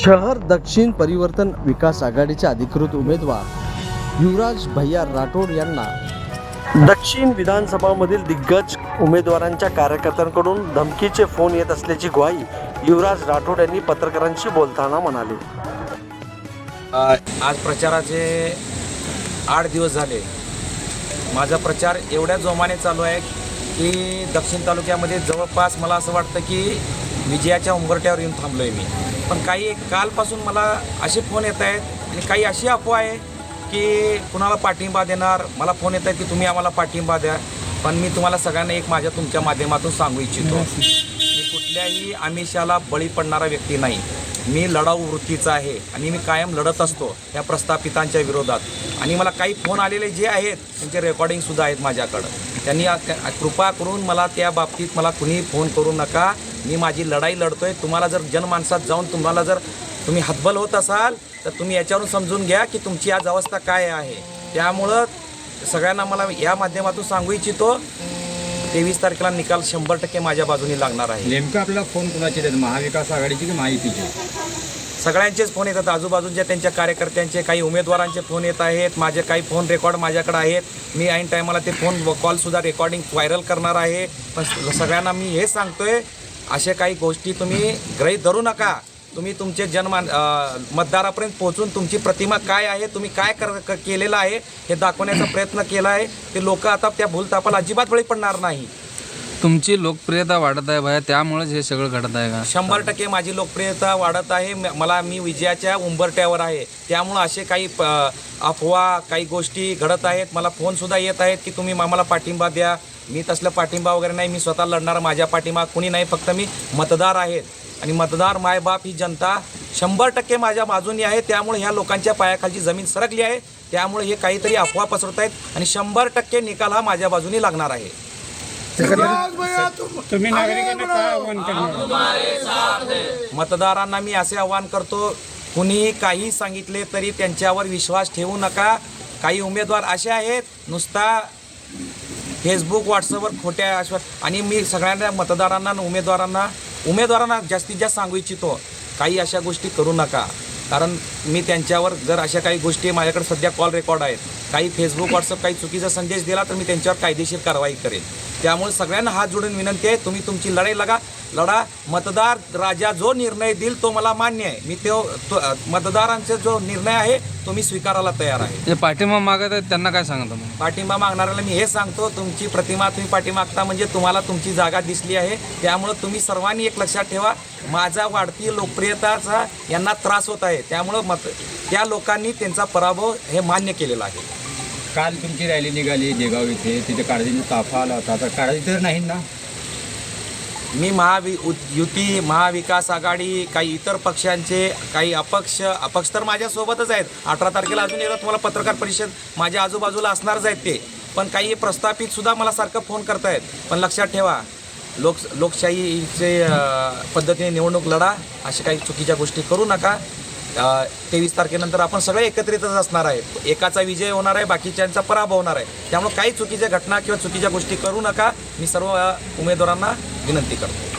शहर दक्षिण परिवर्तन विकास आघाडीचे अधिकृत उमेदवार युवराज भैया राठोड यांना दक्षिण विधानसभामधील दिग्गज उमेदवारांच्या कार्यकर्त्यांकडून धमकीचे फोन येत असल्याची ग्वाही युवराज राठोड यांनी पत्रकारांशी बोलताना म्हणाले. आज प्रचाराचे आठ दिवस झाले. माझा प्रचार एवढ्या जोमाने चालू आहे की दक्षिण तालुक्यामध्ये जवळपास मला असं वाटतं की विजयाच्या उंबरट्यावर येऊन थांबलो आहे मी. पण काही कालपासून मला असे फोन येत आहेत आणि काही अशी अफवा आहे की कुणाला पाठिंबा देणार? मला फोन येत आहेत की तुम्ही आम्हाला पाठिंबा द्या. पण मी तुम्हाला सगळ्यांना एक माझ्या तुमच्या माध्यमातून सांगू इच्छितो. मी कुठल्याही आमिषाला बळी पडणारा व्यक्ती नाही. मी लढाऊ वृत्तीचा आहे आणि मी कायम लढत असतो या प्रस्थापितांच्या विरोधात. आणि मला काही फोन आलेले जे आहेत त्यांचे रेकॉर्डिंगसुद्धा आहेत माझ्याकडं. त्यांनी कृपा करून मला त्या बाबतीत मला कुणीही फोन करू नका. मी माझी लढाई लढतोय. तुम्हाला जर जनमानसात जाऊन तुम्हाला जर तुम्ही हतबल होत असाल तर तुम्ही याच्यावरून समजून घ्या की तुमची आज अवस्था काय आहे. त्यामुळं सगळ्यांना मला या माध्यमातून सांगू इच्छितो तेवीस तारखेला निकाल शंभर टक्के माझ्या बाजूने लागणार आहे. नेमकं आपल्याला फोन कुणाचे देत? महाविकास आघाडीची की महायुतीची सगळ्यांचेच फोन येतात. आजूबाजूच्या त्यांच्या कार्यकर्त्यांचे काही उमेदवारांचे फोन येत आहेत. माझे काही फोन रेकॉर्ड माझ्याकडे आहेत. मी ऐन टायमाला ते फोन कॉलसुद्धा रेकॉर्डिंग व्हायरल करणार आहे. पण सगळ्यांना मी हे सांगतोय अशा काही गोष्टी तुम्ही गृहीत धरू नका. तुम्ही तुमचे जनमान मतदारापर्यंत पोहोचून तुमची प्रतिमा काय आहे तुम्ही काय कर क- केलेलं आहे हे दाखवण्याचा प्रयत्न केला आहे. ते लोक आता त्या भूलतापाला अजिबात बळी पडणार नाही. तुमची लोकप्रियता वाढत आहे भाया त्यामुळेच हे सगळं घडत आहे का? शंभर टक्के माझी लोकप्रियता वाढत आहे. म- मला मी विजयाच्या उंबरट्यावर आहे. त्यामुळं असे काही प- अफवा काही गोष्टी घडत आहेत. मला फोनसुद्धा येत आहेत की तुम्ही आम्हाला पाठिंबा द्या. मी तसला पाठिंबा वगैरे नाही. मी स्वतः लढणार माझ्या पाठिंबा कुणी नाही. फक्त मी मतदार आहेत. आणि मतदार मायबाप ही जनता शंभर टक्के माझ्या बाजूनी आहे. त्यामुळे ह्या लोकांच्या पायाखालची जमीन सरकली आहे. त्यामुळे हे काहीतरी अफवा पसरत आहेत. आणि शंभर टक्के निकाल हा माझ्या बाजूनी लागणार आहे. तुम्ही नागरिकांना काय आव्हान करणार? मतदारांना मी असे आवाहन करतो कुणीही काही सांगितले तरी त्यांच्यावर विश्वास ठेवू नका. काही उमेदवार असे आहेत नुसता फेसबुक व्हॉट्सअपवर खोट्या आश्वास आणि मी सगळ्यांना मतदारांना उमेदवारांना उमेदवारांना जास्तीत जास्त सांगू इच्छितो काही अशा गोष्टी करू नका. कारण मी त्यांच्यावर जर अशा काही गोष्टी माझ्याकडे सध्या कॉल रेकॉर्ड आहेत काही फेसबुक व्हॉट्सअप काही चुकीचा संदेश दिला तर मी त्यांच्यावर कायदेशीर कारवाई करेन. त्यामुळे सगळ्यांना हात जोडून विनंती आहे तुम्ही तुमची लढाई लगा लढा. मतदार राजा जो निर्णय देईल तो मला मान्य आहे. मी तो तो- मतदारांचा जो निर्णय आहे तो मी स्वीकारायला तयार आहे. जे पाठिंबा मागत आहेत त्यांना काय सांगता मग? पाठिंबा मागणाऱ्याला मी हे सांगतो तुमची प्रतिमा तुम्ही पाठीमागता म्हणजे तुम्हाला तुमची जागा दिसली आहे. त्यामुळं तुम्ही सर्वांनी एक लक्षात ठेवा माझा वाढती लोकप्रियताचा यांना त्रास होत आहे. त्यामुळं मत त्या लोकांनी त्यांचा पराभव हे मान्य केलेला आहे. काल तुमची रॅली निघाली देगाव इथे. तिथे काळजीचा ताफा आला होता. तर काळजी तर नाही ना? मी महावि उ- युती महाविकास आघाडी काही इतर पक्षांचे काही अपक्ष अपक्ष तर माझ्यासोबतच आहेत. अठरा तारखेला अजून एकदा तुम्हाला पत्रकार परिषद माझ्या आजूबाजूला असणारच आहेत ते. पण काही प्रस्थापित सुद्धा मला सारखं फोन करतायत. पण लक्षात ठेवा लोक लोकशाहीचे पद्धतीने निवडणूक लढा अशा काही चुकीच्या गोष्टी करू नका. तेवीस तारखेनंतर आपण सगळे एकत्रितच असणार आहे. एकाचा विजय होणार आहे बाकीच्यांचा पराभव होणार आहे. त्यामुळे काही चुकीच्या घटना किंवा चुकीच्या गोष्टी करू नका. मी सर्व उमेदवारांना विनंती करतो.